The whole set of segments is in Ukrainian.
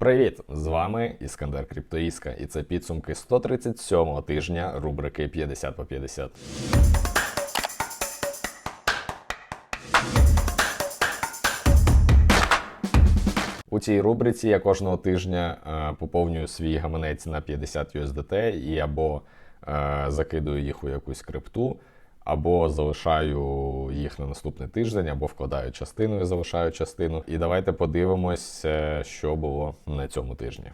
Привіт! З вами Іскандер Криптоїска, і це підсумки 137-го тижня рубрики 50 по 50. У цій рубриці я кожного тижня е, поповнюю свій гаманець на 50 USDT і або е, закидую їх у якусь крипту, або залишаю їх на наступний тиждень, або вкладаю частину і залишаю частину. І давайте подивимось, е, що було на цьому тижні.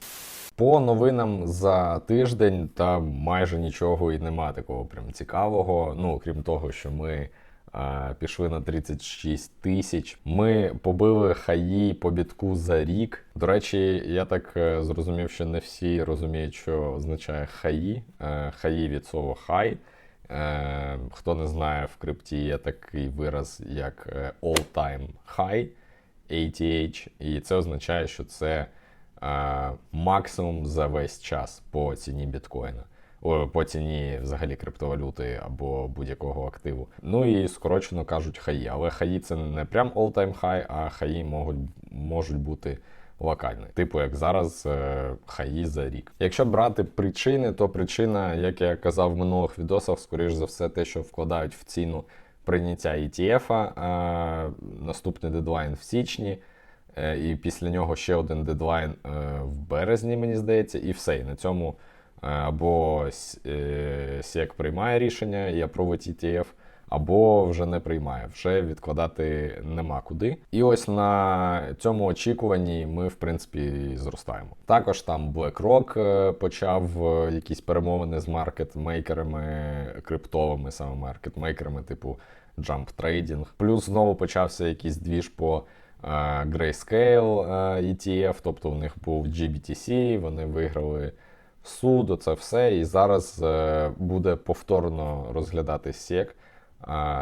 По новинам за тиждень та майже нічого і нема такого прям цікавого. Ну, крім того, що ми а, пішли на 36 тисяч. Ми побили хаї по бітку за рік. До речі, я так е, зрозумів, що не всі розуміють, що означає хаї. Е, Хаї від слова хай. Е, Хто не знає, в крипті є такий вираз, як е, all-time high, ATH, і це означає, що це е, максимум за весь час по ціні біткоїна. По ціні взагалі криптовалюти або будь-якого активу. Ну і скорочено кажуть хаї. Але хаї це не прям all-time high, а хаї можуть, можуть бути локальні. Типу, як зараз е, хаї за рік. Якщо брати причини, то причина, як я казав в минулих відосах, скоріш за все, те, що вкладають в ціну прийняття ETF, а наступний дедлайн в січні. Е, І після нього ще один дедлайн е, в березні, мені здається, і все. І на цьому е, або с- е, приймає рішення і апровить ETF, або вже не приймає. Вже відкладати нема куди. І ось на цьому очікуванні ми, в принципі, зростаємо. Також там BlackRock е, почав е, якісь перемовини з маркетмейкерами криптовими, саме маркетмейкерами, типу Jump Trading. Плюс знову почався якийсь двіж по е, Grayscale ETF, тобто в них був GBTC, вони виграли суд, оце все. І зараз буде повторно розглядати SEC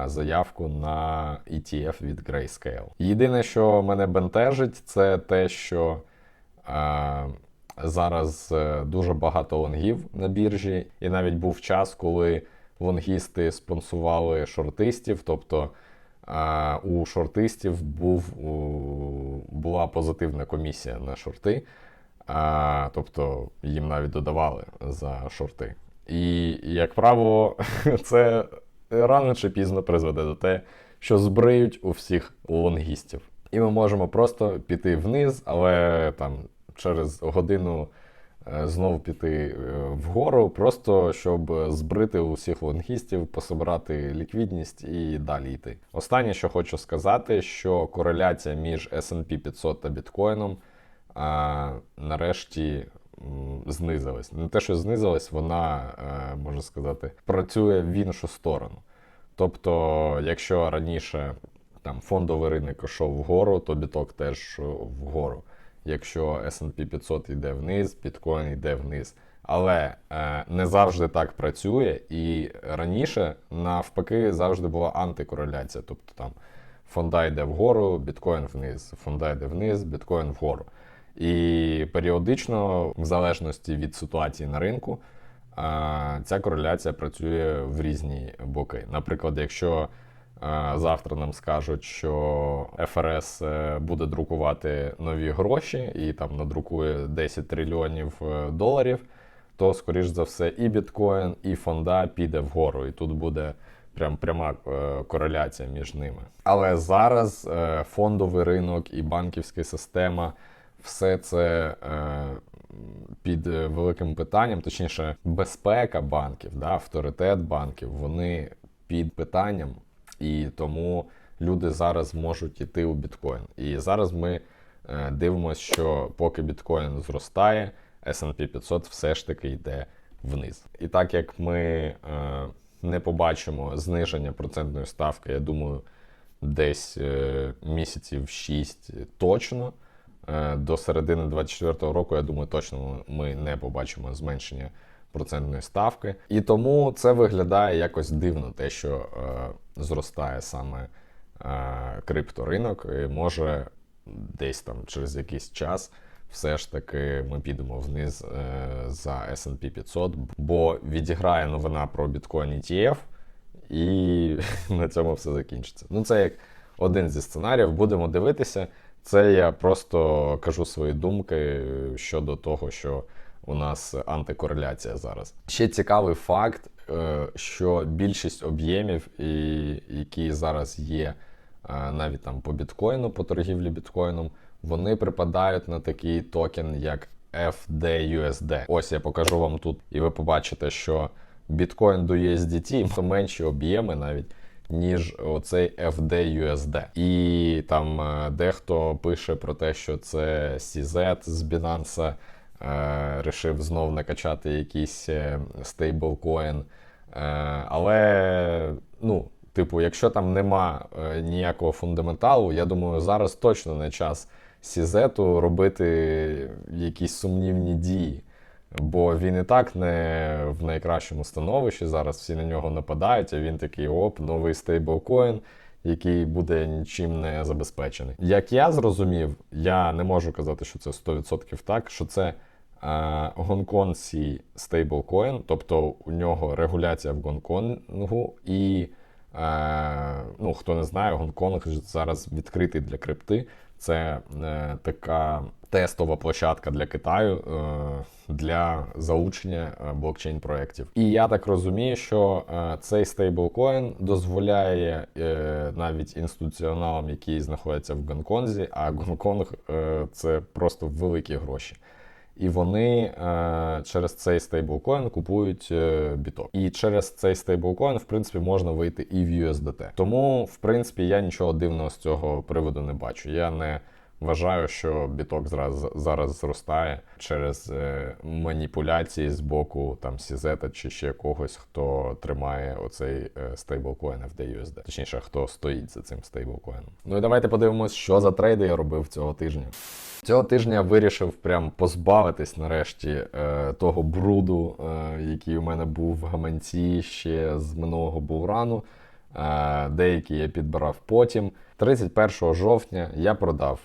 заявку на ETF від Grayscale. Єдине, що мене бентежить, це те, що зараз е, дуже багато лонгів на біржі, і навіть був час, коли лонгісти спонсували шортистів, тобто. У шортистів був, була позитивна комісія на шорти, а, тобто їм навіть додавали за шорти. І, як правило, це рано чи пізно призведе до те, що збриють у всіх лонгістів. І ми можемо просто піти вниз, але там через годину е, знову піти е, вгору, просто щоб збрити усіх лонгістів, пособирати ліквідність і далі йти. Останнє, що хочу сказати, що кореляція між S&P 500 та біткоїном а, нарешті знизилась. Не те, що знизилась, вона, е, можна сказати, працює в іншу сторону. Тобто, якщо раніше там фондовий ринок йшов вгору, то біток теж вгору. Якщо S&P 500 йде вниз, біткоін йде вниз. Але е, не завжди так працює, і раніше навпаки завжди була антикореляція. Тобто там фонда йде вгору, біткоін вниз, фонда йде вниз, біткоін вгору. І періодично, в залежності від ситуації на ринку, ця кореляція працює в різні боки. Наприклад, якщо завтра нам скажуть, що ФРС е, буде друкувати нові гроші і там надрукує 10 трильйонів е, доларів, то, скоріш за все, і біткоін, і фонда піде вгору. І тут буде прям пряма е, кореляція між ними. Але зараз е, фондовий ринок і банківська система все це е, під е, великим питанням, точніше, безпека банків, да, авторитет банків, вони під питанням, і тому люди зараз можуть йти у біткоін. І зараз ми е, дивимося, що поки біткоін зростає, S&P 500 все ж таки йде вниз. І так як ми не побачимо зниження процентної ставки, я думаю, десь місяців 6 точно. Е, До середини 2024 року, я думаю, точно ми не побачимо зменшення процентної ставки. І тому це виглядає якось дивно, те, що е, зростає саме е, крипторинок. І може десь там через якийсь час все ж таки ми підемо вниз за S&P 500, бо відіграє новина про біткоін ETF, і на цьому все закінчиться. Ну, це як один зі сценаріїв. Будемо дивитися. Це я просто кажу свої думки щодо того, що у нас антикореляція зараз. Ще цікавий факт, е, що більшість об'ємів, які зараз є е, навіть там по біткоїну, по торгівлі біткоїном, вони припадають на такий токен, як FDUSD. Ось я покажу вам тут, і ви побачите, що біткоін до USDT менші об'єми навіть. Ніж оцей FDUSD. І там е, дехто пише про те, що це CZ з Binance е, рішив знов накачати якийсь е, стейблкоін. Е, але, ну, типу, якщо там нема ніякого фундаменталу, я думаю, зараз точно не час CZ робити якісь сумнівні дії. Бо він і так не в найкращому становищі. Зараз всі на нього нападають, а він такий оп, новий стейблкоін, який буде нічим не забезпечений. Як я зрозумів, я не можу казати, що це 100% так, що це е, гонконгський стейблкоін, тобто у нього регуляція в Гонконгу, і е, ну, хто не знає, Гонконг зараз відкритий для крипти. Це е, така тестова площадка для Китаю е, для залучення е, блокчейн-проєктів. І я так розумію, що е, цей стейблкоін дозволяє навіть інституціоналам, які знаходяться в Гонконзі, а Гонконг це просто великі гроші. І вони через цей стейблкоін купують біток. І через цей стейблкоін, в принципі, можна вийти і в USDT. Тому, в принципі, я нічого дивного з цього приводу не бачу. Я не вважаю, що біток зараз, зараз зростає через е, маніпуляції з боку там Сізета чи ще когось, хто тримає оцей е, стейблкоін FDUSD. Точніше, хто стоїть за цим стейблкоїном. Ну і давайте подивимось, що за трейди я робив цього тижня. Цього тижня вирішив прям позбавитись нарешті е, того бруду, який у мене був в гаманці ще з минулого булрану. Е, деякі я підбирав потім. 31 жовтня я продав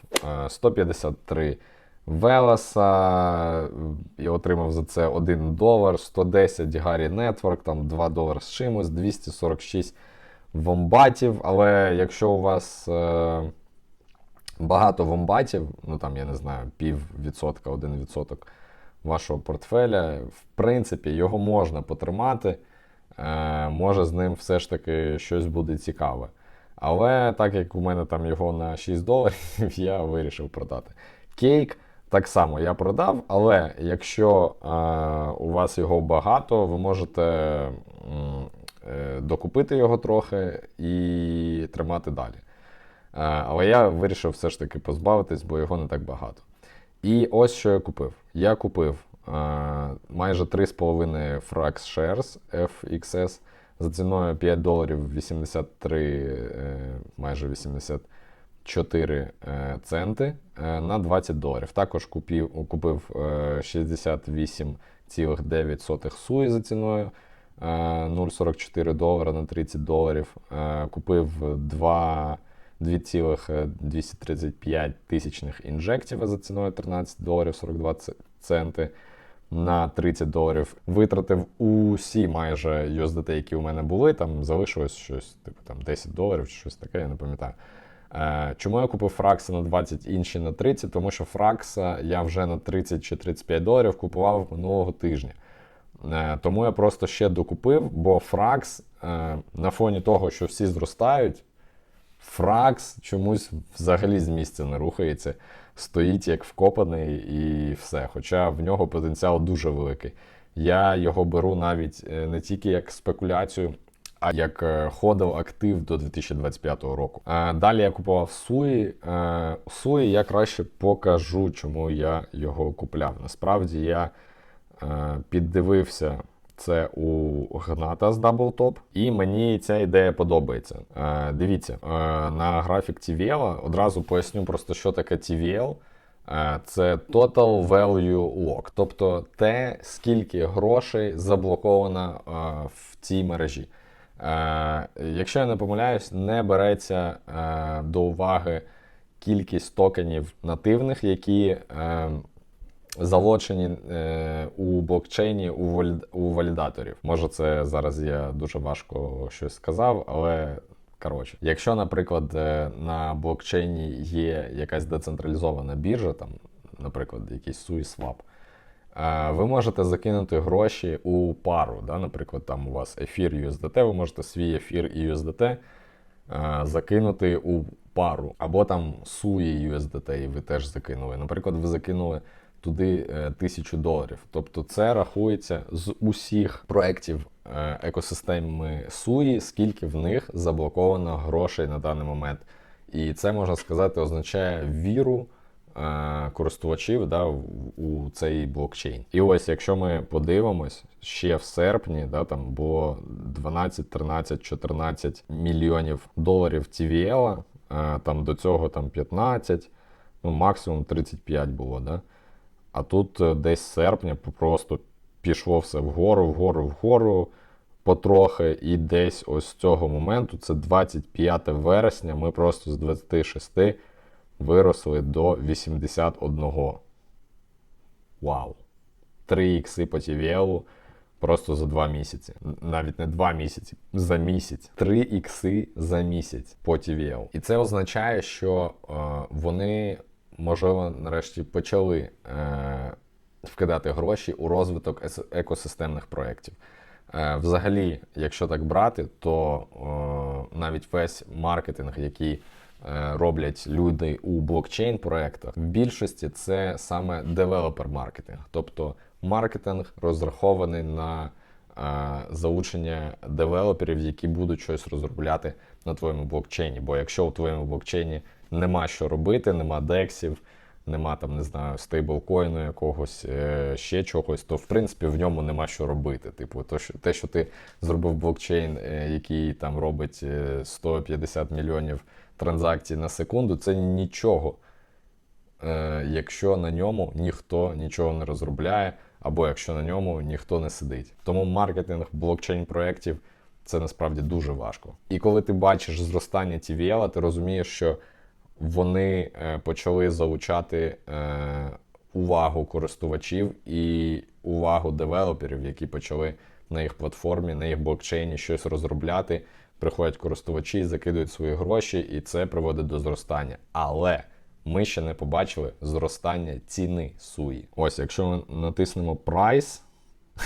е, 153 Велеса і отримав за це 1 долар, 110 Гаррі Network, там 2 долари з чимось, 246 вомбатів. Але якщо у вас. Е, багато вомбатів, ну там я не знаю, пів відсотка, один відсоток вашого портфеля, в принципі, його можна потримати. Е, може з ним все ж таки щось буде цікаве. Але так як у мене там його на 6 доларів, я вирішив продати. Кейк так само я продав, але якщо е, у вас його багато, ви можете е, докупити його трохи і тримати далі. Е, Але я вирішив все ж таки позбавитись, бо його не так багато. І ось що я купив. Я купив майже 3,5 Frax Shares FXS за ціною 5 доларів 83, е, майже 84 е, центи е, на 20 доларів. Також купив, купив е, 68,9 суї за ціною. е, 0,44 долара на 30 доларів. Е, Купив 2 2,235 тисячних інжектів за ціною 13 доларів 42 ц- центи на 30 доларів. Витратив усі майже USDT, які у мене були. Там залишилось щось, типу там 10 доларів чи щось таке, я не пам'ятаю. Е, Чому я купив Фракса на 20, інші на 30? Тому що Фракса я вже на 30 чи 35 доларів купував минулого тижня. Е, Тому я просто ще докупив, бо Фракс е, на фоні того, що всі зростають, Фракс чомусь взагалі з місця не рухається, стоїть як вкопаний і все. Хоча в нього потенціал дуже великий. Я його беру навіть е, не тільки як спекуляцію, а як е, ходив актив до 2025 року. Е, Далі я купував Суї. Суї я краще покажу, чому я його купляв. Насправді я піддивився це у Гната з Top, і мені ця ідея подобається. Е, дивіться, е, на графік TVL одразу поясню просто, що таке TVL. Е, Це Total Value Lock, тобто те, скільки грошей заблоковано е, в цій мережі. Е, Якщо я не помиляюсь, не береться е, до уваги кількість токенів нативних, які е, залочені е, у блокчейні у, валід, у валідаторів. Може, це зараз я дуже важко щось сказав, але Коротше, якщо, наприклад, е, на блокчейні є якась децентралізована біржа, там, наприклад, якийсь SUISwap, е, ви можете закинути гроші у пару. Да? Наприклад, там у вас ефір USDT, ви можете свій ефір і USDT е, закинути у пару. Або там SUI USDT, і ви теж закинули. Наприклад, ви закинули туди е, тисячу доларів. Тобто це рахується з усіх проєктів е, екосистеми SUI, скільки в них заблоковано грошей на даний момент. І це можна сказати означає віру е, користувачів да, у цей блокчейн. І ось, якщо ми подивимось, ще в серпні да, там було 12, 13, 14 мільйонів доларів TVL, там до цього там 15, ну максимум 35 було. Да? А тут е, десь серпня просто пішло все вгору, вгору, вгору потрохи. І десь ось з цього моменту, це 25 вересня, ми просто з 26 виросли до 81. Вау! 3 ікси по TVL просто за 2 місяці. Навіть не 2 місяці, за місяць. 3 ікси за місяць по TVL. І це означає, що е, вони, можливо, нарешті почали е, вкидати гроші у розвиток екосистемних проєктів. Е, Взагалі, якщо так брати, то е, навіть весь маркетинг, який е, роблять люди у блокчейн проєктах, в більшості це саме девелопер-маркетинг, тобто маркетинг розрахований на е, залучення девелоперів, які будуть щось розробляти на твоєму блокчейні. Бо якщо у твоєму блокчейні нема що робити, нема дексів, нема там, не знаю, стейблкоїну якогось, е, ще чогось, то в принципі в ньому нема що робити. Типу, то, що, те, що ти зробив блокчейн, е, який там робить е, 150 мільйонів транзакцій на секунду, це нічого. Е, якщо на ньому ніхто нічого не розробляє, або якщо на ньому ніхто не сидить. Тому маркетинг блокчейн проєктів це насправді дуже важко. І коли ти бачиш зростання TVL, ти розумієш, що вони е, почали залучати е, увагу користувачів і увагу девелоперів, які почали на їх платформі, на їх блокчейні щось розробляти. Приходять користувачі, закидують свої гроші, і це приводить до зростання. Але ми ще не побачили зростання ціни суї. Ось, якщо ми натиснемо Price,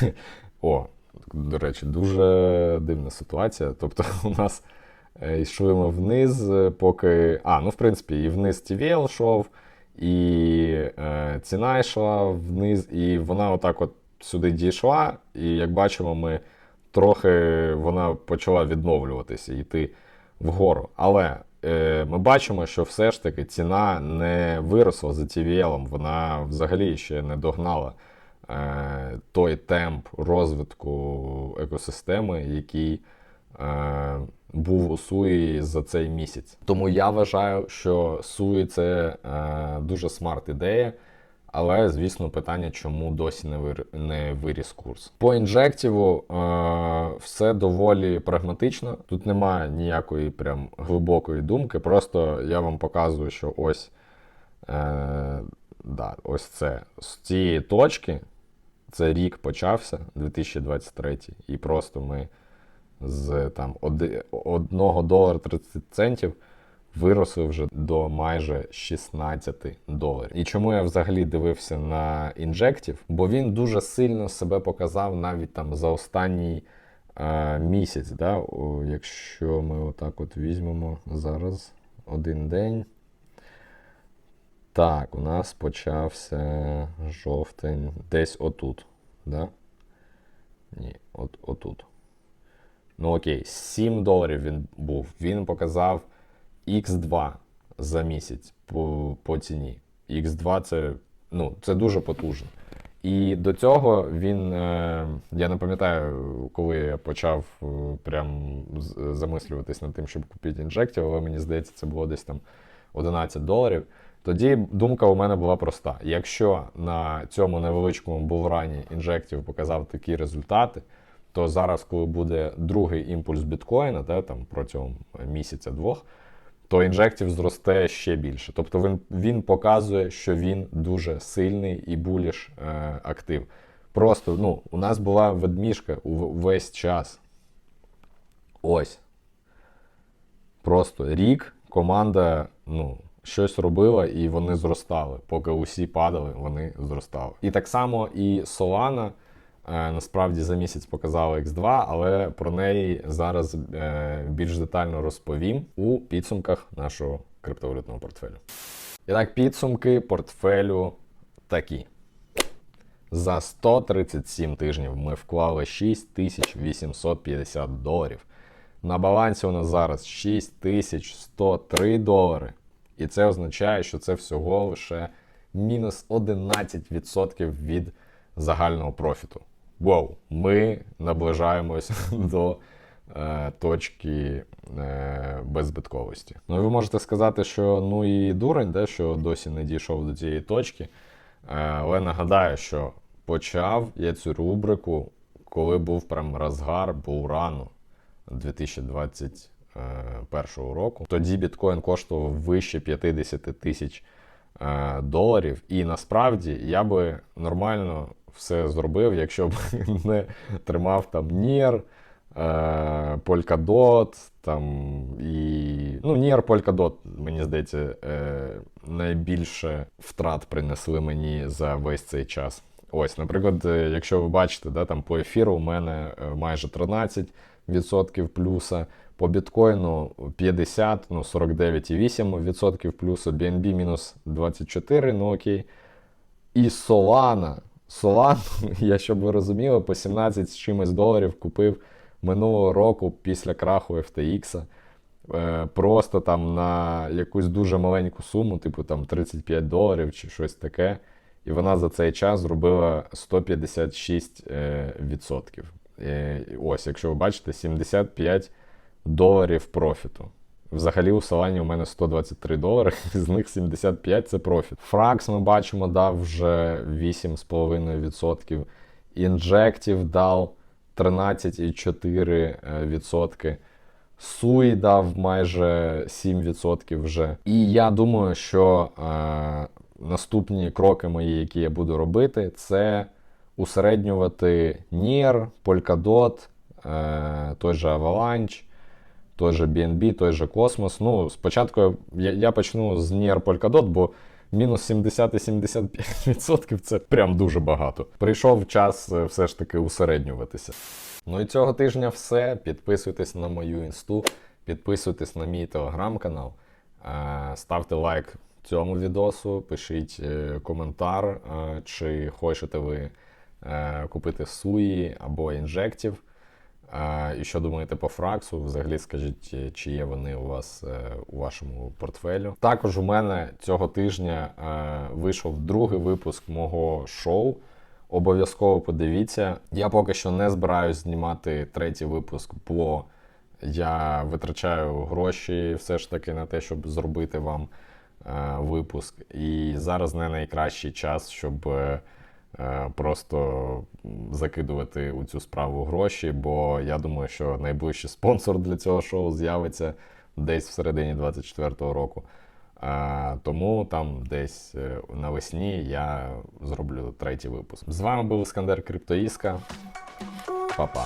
о, до речі, дуже дивна ситуація. Тобто, у нас йшли ми вниз, е, поки. А, ну в принципі, і вниз TVL йшов, і е, ціна йшла вниз, і вона отак от сюди дійшла. І як бачимо, ми трохи вона почала відновлюватися, йти вгору. Але е, ми бачимо, що все ж таки ціна не виросла за TVL, вона взагалі ще не догнала е, той темп розвитку екосистеми, який е, був у Суї за цей місяць. Тому я вважаю, що Суї це е, дуже смарт ідея. Але, звісно, питання, чому досі не вир... не виріс курс. По інжективу е... все доволі прагматично. Тут немає ніякої прям глибокої думки. Просто я вам показую, що ось, е... да, ось це з цієї точки. Це рік почався, 2023, і просто ми з там 1 долара 30 центів виросли вже до майже 16 доларів. І чому я взагалі дивився на інжектів? Бо він дуже сильно себе показав навіть там за останній е, місяць. Да? О, якщо ми отак от візьмемо зараз один день. Так, у нас почався жовтень десь отут. Да? Ні, от, отут. Ну окей, 7 доларів він був. Він показав X2 за місяць по, по ціні. X2 це, ну, це дуже потужно. І до цього він, е, я не пам'ятаю, коли я почав е, прям замислюватись над тим, щоб купити інжектів, але мені здається, це було десь там 11 доларів. Тоді думка у мене була проста: якщо на цьому невеличкому булрані інжектів показав такі результати, то зараз, коли буде другий імпульс біткоїна, да, там протягом місяця-двох, то інжектів зросте ще більше. Тобто він, він показує, що він дуже сильний і буліш е, актив. Просто ну, у нас була ведмішка весь час. Ось. Просто рік команда ну, щось робила і вони зростали. Поки усі падали, вони зростали. І так само і Solana. Е, Насправді за місяць показала X2, але про неї зараз е, більш детально розповім у підсумках нашого криптовалютного портфелю. І так, підсумки портфелю такі. За 137 тижнів ми вклали 6850 доларів. На балансі у нас зараз 6103 долари. І це означає, що це всього лише мінус 11% від загального профіту. Вау, ми наближаємось до е, точки е, беззбитковості. Ну ви можете сказати, що ну і дурень, де, що досі не дійшов до цієї точки. Е, але нагадаю, що почав я цю рубрику, коли був прям розгар бурану 2021 року. Тоді біткоін коштував вище 50 тисяч е, доларів. І насправді я би нормально все зробив, якщо б не тримав там Нір, е, Polkadot, там і. Ну, Нір, Polkadot, мені здається, е, найбільше втрат принесли мені за весь цей час. Ось, наприклад, е, якщо ви бачите, да, там по ефіру у мене майже 13% плюса, по біткоїну 50, ну 49,8% плюсу, BNB мінус 24, ну окей. І Solana. Solana, я щоб ви розуміли, по 17 з чимось доларів купив минулого року після краху FTX. Е, просто там на якусь дуже маленьку суму, типу там 35 доларів чи щось таке. І вона за цей час зробила 156%. е. Е, Ось, якщо ви бачите, 75 доларів профіту. Взагалі у Солані у мене 123 долари, з них 75 це профіт. Фракс ми бачимо дав вже 8,5%. Injective дав 13,4%. Суй дав майже 7% вже. І я думаю, що е, наступні кроки мої, які я буду робити, це усереднювати NIR, Polkadot, е, той же Avalanche, той же BNB, той же Cosmos. Ну, спочатку я, я почну з NIR Polkadot, бо мінус 70 і 75% це прям дуже багато. Прийшов час е, все ж таки усереднюватися. Ну і цього тижня все. Підписуйтесь на мою інсту, підписуйтесь на мій телеграм-канал, е, ставте лайк цьому відосу, пишіть е, коментар, чи хочете ви купити суї або інжектів. Е, І що думаєте по фраксу? Взагалі скажіть, е, чи є вони у вас е, у вашому портфелю. Також у мене цього тижня е, вийшов другий випуск мого шоу. Обов'язково подивіться. Я поки що не збираюсь знімати третій випуск, бо я витрачаю гроші все ж таки на те, щоб зробити вам випуск. І зараз не найкращий час, щоб просто закидувати у цю справу гроші, бо я думаю, що найближчий спонсор для цього шоу з'явиться десь в середині 24-го року. А, тому там десь е, навесні я зроблю третій випуск. З вами був Іскандер Криптоїска. Па-па.